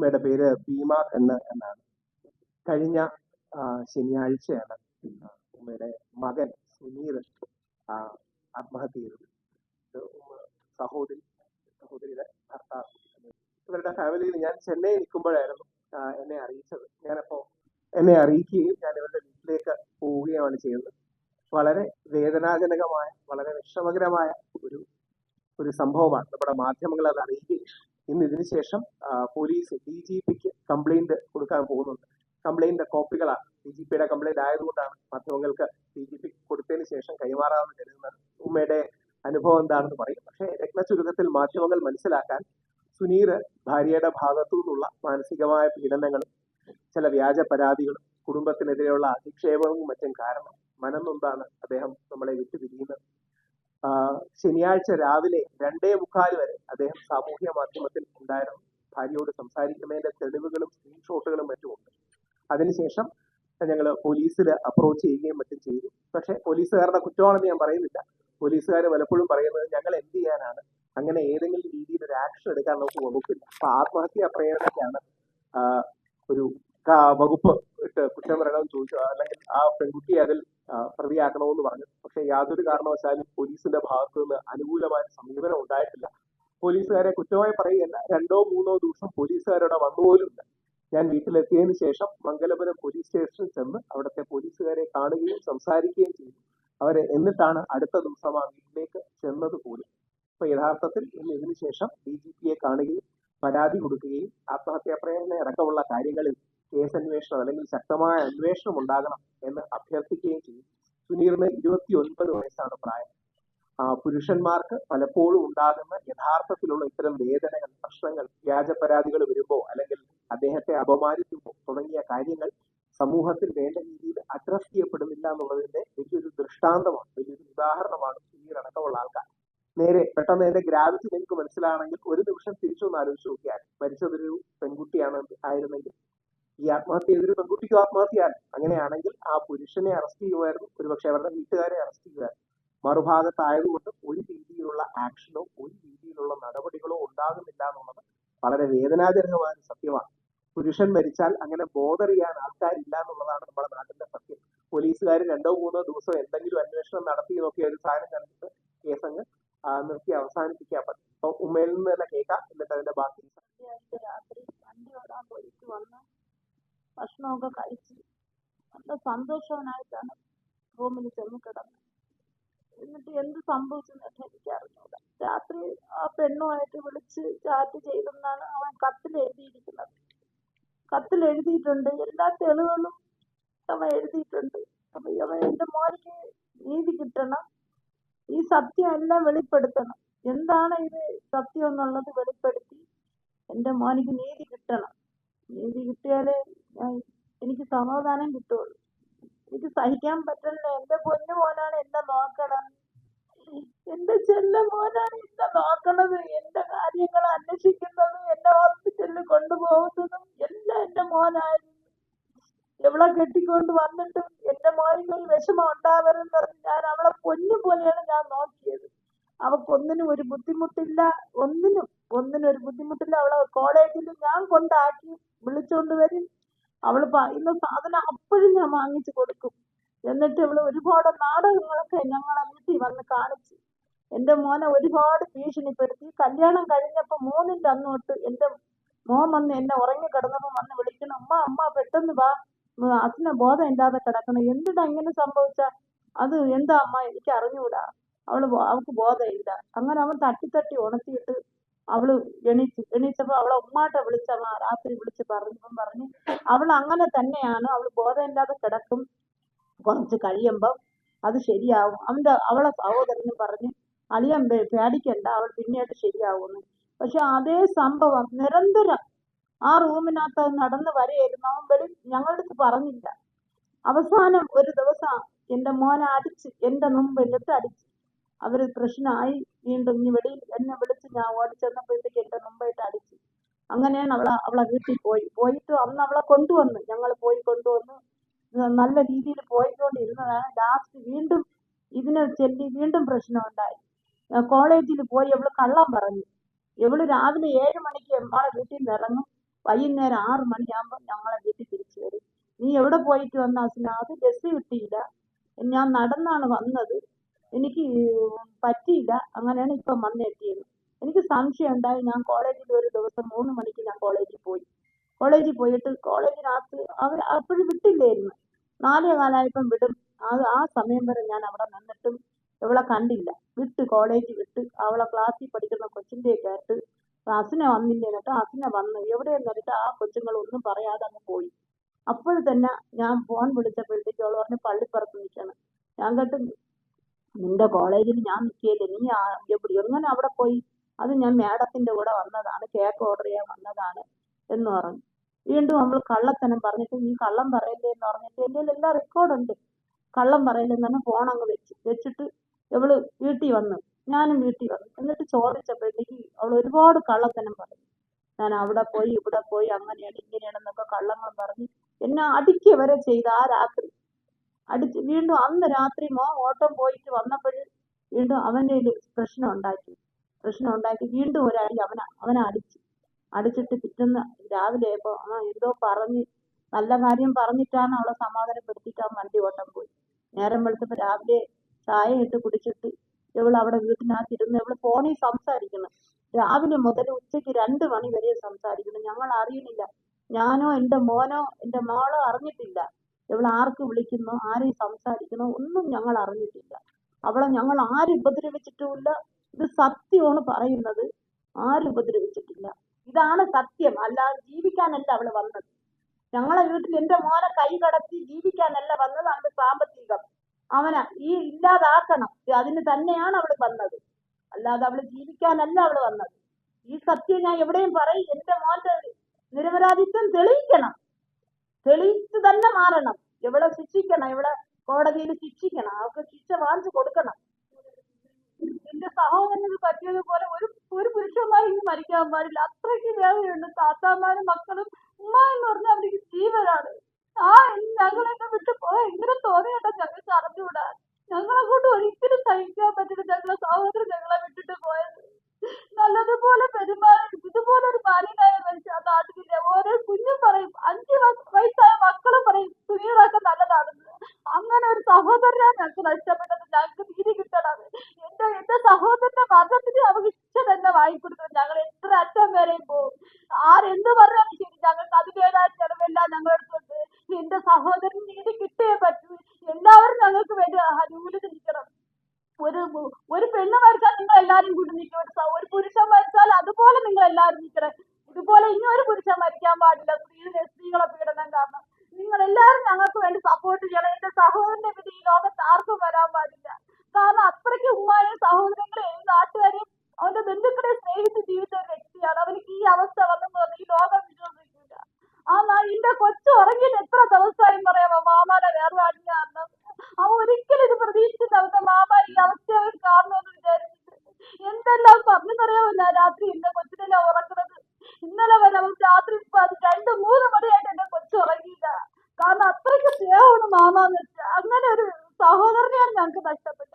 ഉമ്മയുടെ പേര് ഭീമ എന്ന് എന്നാണ്. കഴിഞ്ഞ ശനിയാഴ്ചയാണ് ഉമ്മയുടെ മകൻ സുനീർ ആത്മഹത്യ ചെയ്തത്. സഹോദരി സഹോദരിയുടെ ഭർത്താവ്. ഇവരുടെ ഫാമിലിയിൽ ഞാൻ ചെന്നൈ നിൽക്കുമ്പോഴായിരുന്നു എന്നെ അറിയിച്ചത്. ഞാനപ്പോ എന്നെ അറിയിക്കുകയും ഞാൻ ഇവരുടെ വീട്ടിലേക്ക് പോവുകയുമാണ് ചെയ്തത് വളരെ വേദനാജനകമായ വളരെ വിഷമകരമായ ഒരു ഒരു സംഭവമാണ്. നമ്മുടെ മാധ്യമങ്ങൾ അത് അറിയിക്കുകയും ഇന്ന് ഇതിനു ശേഷം പോലീസ് ഡി ജി പിക്ക് കംപ്ലൈന്റ് കൊടുക്കാൻ പോകുന്നുണ്ട്. കംപ്ലൈന്റ് കോപ്പികളാണ്. ഡി ജി പിയുടെ കംപ്ലൈന്റ് ആയതുകൊണ്ടാണ് മാധ്യമങ്ങൾക്ക് ഡി ജി പി കൊടുത്തതിന് ശേഷം കൈമാറാമെന്ന് കരുതുന്നത്. ഉമ്മയുടെ അനുഭവം എന്താണെന്ന് പറയും. പക്ഷേ രത്ന ചുരുക്കത്തിൽ മാധ്യമങ്ങൾ മനസ്സിലാക്കാൻ സുനീർ ഭാര്യയുടെ ഭാഗത്തു നിന്നുള്ള മാനസികമായ പീഡനങ്ങളും ചില വ്യാജ പരാതികളും കുടുംബത്തിനെതിരെയുള്ള അധിക്ഷേപവും മറ്റും കാരണം മനം നൊന്താണ് അദ്ദേഹം നമ്മളെ വിട്ടു പിരിയുന്നത് ആ, ശനിയാഴ്ച രാവിലെ രണ്ടേ മുക്കാൽ വരെ അദ്ദേഹം സാമൂഹ്യ മാധ്യമത്തിൽ ഉണ്ടായിരുന്നു. ഭാര്യയോട് സംസാരിക്കുന്നതിന്റെ തെളിവുകളും സ്ക്രീൻഷോട്ടുകളും മറ്റും ഉണ്ട്. അതിനുശേഷം ഞങ്ങൾ പോലീസിൽ അപ്രോച്ച് ചെയ്യുകയും മറ്റും ചെയ്തു. പക്ഷേ പോലീസുകാരുടെ കുറ്റമാണെന്ന് ഞാൻ പറയുന്നില്ല. പോലീസുകാർ പലപ്പോഴും പറയുന്നത് ഞങ്ങൾ എന്ത് ചെയ്യാനാണ്? അങ്ങനെ ഏതെങ്കിലും രീതിയിൽ ഒരു ആക്ഷൻ എടുക്കാൻ നമുക്ക് വകുപ്പില്ല അപ്പൊ ആത്മഹത്യാ പ്രേരണയ്ക്കാണ് ഒരു വകുപ്പ് ഇട്ട് കുറ്റം വരണമെന്ന് ചോദിച്ചു. അല്ലെങ്കിൽ ആ പെൺകുട്ടിയെ അതിൽ പ്രതിയാക്കണമെന്ന് പറഞ്ഞു. പക്ഷെ യാതൊരു കാരണവശാലും പോലീസിന്റെ ഭാഗത്തു നിന്ന് അനുകൂലമായ സമീപനം ഉണ്ടായിട്ടില്ല. പോലീസുകാരെ കുറ്റമായി പറയുകയല്ല. രണ്ടോ മൂന്നോ ദിവസം പോലീസുകാരോടെ വന്നുപോലുമില്ല ഞാൻ വീട്ടിലെത്തിയതിനു ശേഷം മംഗലപുരം പോലീസ് സ്റ്റേഷനിൽ ചെന്ന് അവിടുത്തെ പോലീസുകാരെ കാണുകയും സംസാരിക്കുകയും ചെയ്തു. അവരെ എന്നിട്ടാണ് അടുത്ത ദിവസം ആ വീട്ടിലേക്ക് ചെന്നത് പോലും. അപ്പൊ യഥാർത്ഥത്തിൽ ഇന്ന് ഇതിനു ശേഷം ഡി ജി പിയെ കാണുകയും പരാതി കൊടുക്കുകയും ആത്മഹത്യാ പ്രേരണ അടക്കമുള്ള കാര്യങ്ങളിൽ കേസ് അന്വേഷണം അല്ലെങ്കിൽ ശക്തമായ അന്വേഷണം ഉണ്ടാകണം എന്ന് അഭ്യർത്ഥിക്കുകയും ചെയ്യും. സുനീറിന് ഇരുപത്തി ഒൻപത് വയസ്സാണ് പ്രായം. ആ, പുരുഷന്മാർക്ക് പലപ്പോഴും ഉണ്ടാകുന്ന യഥാർത്ഥത്തിലുള്ള ഇത്തരം വേദനകൾ പ്രശ്നങ്ങൾ വ്യാജ പരാതികൾ വരുമ്പോ അല്ലെങ്കിൽ അദ്ദേഹത്തെ അപമാനിക്കുമ്പോൾ തുടങ്ങിയ കാര്യങ്ങൾ സമൂഹത്തിൽ വേണ്ട രീതിയിൽ അഡ്രസ് ചെയ്യപ്പെടുന്നില്ല എന്നുള്ളതിന്റെ വലിയൊരു ദൃഷ്ടാന്തമാണ് വലിയൊരു ഉദാഹരണമാണ് സുനീർ അടക്കമുള്ള ആൾക്കാർ. നേരെ പെട്ടെന്ന് അതിന്റെ ഗ്രാവിറ്റി നിങ്ങൾക്ക് മനസ്സിലാണെങ്കിൽ ഒരു നിമിഷം തിരിച്ചൊന്ന് ആലോചിച്ച് നോക്കിയാൽ മരിച്ചതൊരു പെൺകുട്ടിയാണ് ആയിരുന്നെങ്കിൽ ഈ ആത്മഹത്യ ചെയ്തൊരു പെൺകുട്ടിക്കും ആത്മഹത്യയാണ്. അങ്ങനെയാണെങ്കിൽ ആ പുരുഷനെ അറസ്റ്റ് ചെയ്യുമായിരുന്നു ഒരുപക്ഷെ അവരുടെ വീട്ടുകാരെ അറസ്റ്റ് ചെയ്യുമായിരുന്നു മറുഭാഗത്തായതുകൊണ്ട് ഒരു രീതിയിലുള്ള ആക്ഷനോ ഒരു രീതിയിലുള്ള നടപടികളോ ഉണ്ടാകുന്നില്ല എന്നുള്ളത് വളരെ വേദനാജനകമായ സത്യമാണ്. പുരുഷൻ മരിച്ചാൽ അങ്ങനെ ബോധറിയാൻ ആൾക്കാരില്ല എന്നുള്ളതാണ് നമ്മുടെ നാട്ടിന്റെ സത്യം. പോലീസുകാർ രണ്ടോ മൂന്നോ ദിവസം എന്തെങ്കിലും അന്വേഷണം നടത്തി നോക്കിയ ഒരു സാധനം കണ്ടിട്ട് അങ്ങ് നിർത്തി അവസാനിപ്പിക്കാൻ പറ്റും അപ്പൊ ഉമ്മയിൽ നിന്ന് തന്നെ കേൾക്കാം. എന്നിട്ട് അതിന്റെ ബാക്കി രാത്രി പോയിട്ട് ഭക്ഷണമൊക്കെ കഴിച്ച് നല്ല സന്തോഷവനായിട്ടാണ് റൂമിൽ ചെന്ന് കിടന്നത്. എന്നിട്ട് എന്ത് സംഭവിച്ചെന്നൊക്കെ എനിക്ക് അറിഞ്ഞൂട രാത്രി ആ പെണ്ണുമായിട്ട് വിളിച്ച് ചാറ്റ് ചെയ്തെന്നാണ് അവൻ കത്തിൽ എഴുതിയിരിക്കുന്നത്. കത്തിൽ എഴുതിയിട്ടുണ്ട്. എല്ലാ തെളിവുകളും അവൻ എഴുതിയിട്ടുണ്ട്. അപ്പൊ അവൻ എന്റെ മോനിക്ക് നീതി കിട്ടണം. ഈ സത്യം എല്ലാം വെളിപ്പെടുത്തണം. എന്താണ് ഇത് സത്യം എന്നുള്ളത് വെളിപ്പെടുത്തി എന്റെ മോനിക്ക് നീതി കിട്ടണം. നീതി കിട്ടിയാലേ എനിക്ക് സമാധാനം കിട്ടുള്ളൂ. എനിക്ക് സഹിക്കാൻ പറ്റില്ല എന്റെ പൊന്നു മോനാണ് എന്നെ നോക്കണം. എന്റെ ചെല്ല മോനാണ് എന്നെ നോക്കണത്. എന്റെ കാര്യങ്ങൾ അന്വേഷിക്കുന്നതും എന്നെ ഹോസ്പിറ്റലിൽ കൊണ്ടുപോകുന്നതും. എല്ലാം എന്റെ മോനായിരുന്നു എവിടെ കെട്ടിക്കൊണ്ട് വന്നിട്ടും എന്റെ മോനിൽ ഒരു വിഷമം ഉണ്ടാവരുതെന്ന് പറഞ്ഞ് ഞാൻ അവളെ പൊന്നു പോലെയാണ് ഞാൻ നോക്കിയത്. അവക്കൊന്നിനും ഒരു ബുദ്ധിമുട്ടില്ല. ഒന്നിനും ഒന്നിനും ഒരു ബുദ്ധിമുട്ടില്ല. അവളെ കോളേജിൽ ഞാൻ കൊണ്ടാക്കി വിളിച്ചോണ്ട് വരും. അവൾ പറയുന്ന സാധനം അപ്പോഴും ഞാൻ വാങ്ങിച്ചു കൊടുക്കും. എന്നിട്ട് ഇവൾ ഒരുപാട് നാടകങ്ങളൊക്കെ ഞങ്ങളെ വീട്ടിൽ വന്ന് കാണിച്ചു എന്റെ മോനെ ഒരുപാട് ഭീഷണിപ്പെടുത്തി. കല്യാണം കഴിഞ്ഞപ്പോ മൂന്നിന്റെ അന്ന് തൊട്ട് എന്റെ മോൻ വന്ന് എന്നെ ഉറങ്ങി കിടന്നപ്പോ വന്ന് വിളിക്കണം അമ്മ അമ്മ പെട്ടെന്ന് വാ. അച്ഛനെ ബോധം ഇല്ലാതെ കിടക്കണം. എന്തിനാ ഇങ്ങനെ സംഭവിച്ച? അത് എന്താ അമ്മ? എനിക്ക് അറിഞ്ഞൂടാ. അവൾ ബോധം ബോധമില്ല അങ്ങനെ അവൻ തട്ടി തട്ടി ഉണർത്തിയിട്ട് അവൾ എണീച്ചു എണീച്ചപ്പോ അവളെ ഉമ്മാട്ട വിളിച്ചമ്മ രാത്രി വിളിച്ച് പറഞ്ഞപ്പം പറഞ്ഞു അവൾ അങ്ങനെ തന്നെയാണ് അവൾ ബോധമില്ലാതെ കിടക്കും. കുറച്ച് കഴിയുമ്പം അത് ശരിയാവും. അവന്റെ അവളെ സഹോദരനും പറഞ്ഞു അളിയൻ പേടിക്കണ്ട അവൾ പിന്നീട് ശരിയാവുമെന്ന്. പക്ഷെ അതേ സംഭവം നിരന്തരം ആ റൂമിനകത്ത് നടന്ന് വരെയായിരുന്നു. അവൻ വെളി ഞങ്ങളുടെ അടുത്ത് പറഞ്ഞില്ല. അവസാനം ഒരു ദിവസം എന്റെ മോനെ അടിച്ച് എന്റെ മുമ്പ് എന്നിട്ട് അടിച്ച്. അവർ പ്രശ്നമായി വീണ്ടും ഇനി വെളിയിൽ എന്നെ വിളിച്ച് ഞാൻ ഓടിച്ചെന്നപ്പോഴത്തേക്ക് എന്റെ മുമ്പായിട്ട് അടിച്ചു. അങ്ങനെയാണ് അവളെ അവളെ വീട്ടിൽ പോയി. പോയിട്ട് അന്ന് അവളെ കൊണ്ടുവന്ന്. ഞങ്ങൾ പോയി കൊണ്ടുവന്ന് നല്ല രീതിയിൽ പോയിക്കൊണ്ടിരുന്നതാണ്. ലാസ്റ്റ് വീണ്ടും ഇതിനെ ചെല്ലി വീണ്ടും പ്രശ്നമുണ്ടായി. കോളേജിൽ പോയി അവൾ കള്ളം പറഞ്ഞു. എവൾ രാവിലെ ഏഴ് മണിക്ക് നമ്മളെ വീട്ടിൽ നിന്ന് ഇറങ്ങും. വൈകുന്നേരം ആറ് മണിയാകുമ്പോൾ ഞങ്ങളെ വീട്ടിൽ തിരിച്ചു വരും. നീ എവിടെ പോയിട്ട് വന്ന അസിന അത് ബസ് കിട്ടിയില്ല. ഞാൻ നടന്നാണ് വന്നത്. എനിക്ക് പറ്റിയില്ല. അങ്ങനെയാണ് ഇപ്പം വന്നെത്തിയത്. എനിക്ക് സംശയം ഉണ്ടായി. ഞാൻ കോളേജിൽ ഒരു ദിവസം മൂന്ന് മണിക്ക് ഞാൻ കോളേജിൽ പോയി. കോളേജിൽ പോയിട്ട് കോളേജിനകത്ത് അവർ അപ്പോഴും വിട്ടില്ലായിരുന്നു. നാലേ കാലായപ്പം വിടും. അത് ആ സമയം വരെ ഞാൻ അവിടെ നിന്നിട്ടും ഇവളെ കണ്ടില്ല. വിട്ട് കോളേജ് വിട്ട് അവളെ ക്ലാസ്സിൽ പഠിക്കുന്ന കൊച്ചിന്റെ കേട്ട് അസിനെ വന്നില്ല എന്നിട്ട് അസിനെ വന്ന് എവിടെ എന്നിട്ട് ആ കൊച്ചുങ്ങൾ ഒന്നും പറയാതെ അങ്ങ് പോയി. അപ്പോൾ തന്നെ ഞാൻ ഫോൺ വിളിച്ചപ്പോഴത്തേക്ക് അവൾ പറഞ്ഞു പള്ളിപ്പുറത്ത് നിൽക്കണം ഞാൻ കേട്ട് നിന്റെ കോളേജിൽ ഞാൻ നിൽക്കിയല്ലേ. നീ ആ- എവിടെ എങ്ങനെ അവിടെ പോയി? അത് ഞാൻ മാഡത്തിന്റെ കൂടെ വന്നതാണ്. കേക്ക് ഓർഡർ ചെയ്യാൻ വന്നതാണ് എന്ന് പറഞ്ഞു. വീണ്ടും നമ്മൾ കള്ളത്തനം പറഞ്ഞിട്ട് നീ കള്ളം പറയല്ലേ എന്ന് പറഞ്ഞിട്ട് എന്റെ എല്ലാ റെക്കോർഡുണ്ട് കള്ളം പറയലെന്ന് പറഞ്ഞ് ഫോൺ അങ്ങ് വെച്ച്. വെച്ചിട്ട് ഇവൾ വീട്ടിൽ വന്നു. ഞാനും വീട്ടിൽ വന്നു. എന്നിട്ട് ചോദിച്ചപ്പോഴത്തേക്ക് അവൾ ഒരുപാട് കള്ളത്തനം പറഞ്ഞു. ഞാൻ അവിടെ പോയി ഇവിടെ പോയി അങ്ങനെയാണ് ഇങ്ങനെയാണെന്നൊക്കെ കള്ളങ്ങൾ പറഞ്ഞ് എന്നെ അടിക്കുക വരെ ചെയ്ത് ആ രാത്രി അടിച്ച് വീണ്ടും അന്ന് രാത്രി മോ ഓട്ടം പോയിട്ട് വന്നപ്പോൾ വീണ്ടും അവന്റെ പ്രശ്നം ഉണ്ടാക്കി. പ്രശ്നം ഉണ്ടാക്കി. വീണ്ടും ഒരാളി അവനെ അവനെ അടിച്ചു. അടിച്ചിട്ട് പിറ്റേന്ന് രാവിലെ ആയപ്പോൾ അവൻ എന്തോ പറഞ്ഞ് നല്ല കാര്യം പറഞ്ഞിട്ടാണ് അവളെ സമാധാനപ്പെടുത്തിയിട്ട് അവൻ വണ്ടി ഓട്ടം പോയി. നേരം വെളുത്തപ്പോൾ രാവിലെ ചായ ഇട്ട് കുടിച്ചിട്ട് ഇവൾ അവിടെ വീട്ടിനകത്ത് ഇരുന്ന് ഇവൾ ഫോണിൽ സംസാരിക്കണം. രാവിലെ മുതൽ ഉച്ചയ്ക്ക് രണ്ട് മണി വരെ സംസാരിക്കുന്നു ഞങ്ങൾ അറിയുന്നില്ല ഞാനോ എന്റെ മോനോ എന്റെ മോളോ അറിഞ്ഞിട്ടില്ല. ഇവൾ ആർക്ക് വിളിക്കുന്നു ആരെയും സംസാരിക്കുന്നു ഒന്നും ഞങ്ങൾ അറിഞ്ഞിട്ടില്ല. അവളെ ഞങ്ങൾ ആരും ഉപദ്രവിച്ചിട്ടുമില്ല. ഇത് സത്യമാണ് പറയുന്നത്. ആരും ഉപദ്രവിച്ചിട്ടില്ല. ഇതാണ് സത്യം. അല്ലാതെ ജീവിക്കാനല്ല അവൾ വന്നത്. ഞങ്ങളെ വീട്ടിൽ എന്റെ മോനെ കൈ കടത്തി ജീവിക്കാനല്ല വന്നത്. അവന്റെ സാമ്പത്തികം. അവനെ ഈ ഇല്ലാതാക്കണം. അതിന് തന്നെയാണ് അവൾ വന്നത്. അല്ലാതെ അവൾ ജീവിക്കാനല്ല അവൾ വന്നത്. ഈ സത്യം ഞാൻ എവിടെയും പറയും. എന്റെ മോന്റെ നിരപരാധിത്വം തെളിയിക്കണം. തെളിയിച്ച് തന്നെ മാറണം. ഇവിടെ ശിക്ഷിക്കണം ഇവിടെ കോടതിയിൽ ശിക്ഷിക്കണം അവർക്ക് ശിക്ഷ വാങ്ങിച്ചു കൊടുക്കണം. എന്റെ സഹോദരന് പറ്റിയതുപോലെ ഒരു ഒരു പുരുഷന്മാരും ഇനി മരിക്കാൻ പാടില്ല. അത്രയ്ക്ക് വേദനയുണ്ട്. താത്താമാരും മക്കളും ഉമ്മ എന്ന് പറഞ്ഞാൽ അവർക്ക് ജീവനാണ് ആ ഞങ്ങളെന്നെ വിട്ടു പോയ എങ്ങനെ തോന്നിയട്ടെ ഞങ്ങൾക്ക് അറിഞ്ഞുകൂടാ? ഞങ്ങളെ കൊണ്ട് ഒരിക്കലും സഹിക്കാൻ പറ്റില്ല. ഞങ്ങളെ സഹോദരൻ ഞങ്ങളെ വിട്ടിട്ട് പോയത് നല്ലതുപോലെ പെരുമാറി ഇതുപോലെ ഒരു മാലിന്യായ മനുഷ്യ ആ നാട്ടിലില്ല ഓരോ കുഞ്ഞും പറയും അഞ്ച് വ- വയസ്സായ മക്കളും പറയും സുനീറൊക്കെ നല്ലതാണെന്ന് അങ്ങനെ ഒരു സഹോദരനാണ് ഞങ്ങൾക്ക് നഷ്ടപ്പെട്ടത് ഞങ്ങൾക്ക് നീതി കിട്ടണം എന്റെ എന്റെ സഹോദരന്റെ മതത്തിന് അവർക്ക് ശിക്ഷ തന്നെ വാങ്ങിക്കൊടുക്കണം ഞങ്ങൾ എത്ര അറ്റം വരെയും പോകും. ആരെന്ത് പറഞ്ഞാലും ശരി ഞങ്ങൾക്ക് അതിന്റെതായ ചെലവെല്ലാം ഞങ്ങളുടെ അടുത്തുണ്ട് എന്റെ സഹോദരൻ നീതി കിട്ടിയേ പറ്റൂ. എല്ലാവരും ഞങ്ങൾക്ക് വേണ്ടി അനുകൂലിച്ച് നിൽക്കണം. ഒരു ഒരു പെണ്ണ് മരിച്ചാൽ നിങ്ങൾ എല്ലാവരും കൂടി നിൽക്കും ഒരു പുരുഷൻ മരിച്ചാൽ അതുപോലെ നിങ്ങൾ എല്ലാവരും നിൽക്കണം. ഇതുപോലെ ഇനി ഒരു പുരുഷൻ മരിക്കാൻ പാടില്ല. സ്ത്രീ സ്ത്രീകളെ പീഡനം കാരണം. നിങ്ങൾ എല്ലാവരും ഞങ്ങൾക്ക് വേണ്ടി സപ്പോർട്ട് ചെയ്യണം. എന്റെ സഹോദരന്റെ വിധി ഈ ലോകത്ത് ആർക്കും വരാൻ പാടില്ല കാരണം അത്രയ്ക്ക് ഉമ്മായും സഹോദരങ്ങളെയും നാട്ടുകാരെയും അവന്റെ ബന്ധുക്കളെ സ്നേഹിച്ച് ജീവിച്ച ഒരു വ്യക്തിയാണ് അവനിക്ക് ഈ അവസ്ഥ വന്നെന്ന് പറഞ്ഞ് ഈ ലോകം വിശ്വസിക്കില്ല ആ നാ- എന്റെ കൊച്ചു ഉറങ്ങിയിട്ട് എത്ര ദിവസമായി പറയാമോ മാമാനെ വേർപാടിന് കാരണം അവ ഒരിക്കലും ഇത് പ്രതീക്ഷിച്ചില്ല. അവന്റെ മാമ ഈ അവർ കാണുമെന്ന് വിചാരിച്ചിട്ട്. എന്തെല്ലാം പറഞ്ഞെന്നറിയാമോ ഞാൻ രാത്രി എന്റെ കൊച്ചിനെ ഉറക്കുന്നത് ഇന്നലെ വരെ അവൻ രാത്രി രണ്ട് മൂന്ന് മണിയായിട്ട് എന്റെ കൊച്ചു ഉറങ്ങിയില്ല. കാരണം അത്രയ്ക്ക് സ്നേഹമാണ് മാമാന്ന് വെച്ചാൽ അങ്ങനെ ഒരു സഹോദരനെയാണ് ഞങ്ങൾക്ക് നഷ്ടപ്പെട്ടത്.